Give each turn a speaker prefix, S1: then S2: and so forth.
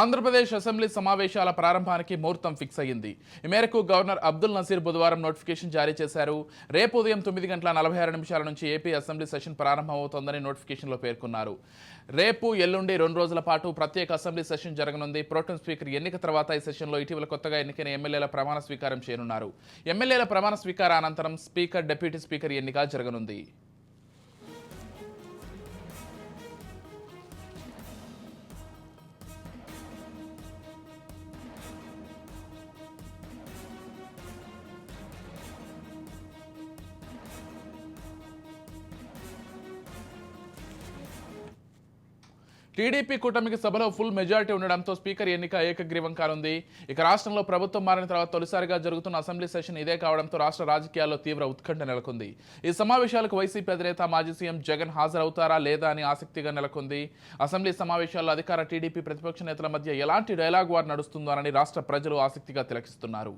S1: Andhra Pradesh assembly సమావేశాల ప్రారంభానికి ముహూర్తం ఫిక్స్ అయ్యింది. ఈ మేరకు గవర్నర్ అబ్దుల్ నసీర్ బుధవారం నోటిఫికేషన్ జారీ చేశారు. రేపు ఉదయం తొమ్మిది గంటల నలభై ఆరు నిమిషాల నుంచి ఏపీ అసెంబ్లీ సెషన్ ప్రారంభమవుతోందని నోటిఫికేషన్లో పేర్కొన్నారు. రేపు ఎల్లుండి రెండు రోజుల పాటు ప్రత్యేక అసెంబ్లీ సెషన్ జరగనుంది. ప్రోటెం స్పీకర్ ఎన్నిక తర్వాత ఈ సెషన్లో ఇటీవల కొత్తగా ఎన్నికైన ఎమ్మెల్యేల ప్రమాణ స్వీకారం చేయనున్నారు. ఎమ్మెల్యేల ప్రమాణ స్వీకార అనంతరం స్పీకర్ డిప్యూటీ స్పీకర్ ఎన్నిక జరగనుంది. టీడీపీ కూటమికి సభలో ఫుల్ మెజారిటీ ఉండడంతో స్పీకర్ ఎన్నిక ఏకగ్రీవం కానుంది. ఇక రాష్ట్రంలో ప్రభుత్వం మారిన తర్వాత తొలిసారిగా జరుగుతున్న అసెంబ్లీ సెషన్ ఇదే కావడంతో రాష్ట్ర రాజకీయాల్లో తీవ్ర ఉత్కంఠ నెలకొంది. ఈ సమావేశాలకు వైసీపీ అధినేత మాజీ సీఎం జగన్ హాజరవుతారా లేదా అని ఆసక్తిగా నెలకొంది. అసెంబ్లీ సమావేశాల్లో అధికార టీడీపీ ప్రతిపక్ష నేతల మధ్య ఎలాంటి డైలాగ్ వార్ నడుస్తుందోనని రాష్ట్ర ప్రజలు ఆసక్తిగా తిలకిస్తున్నారు.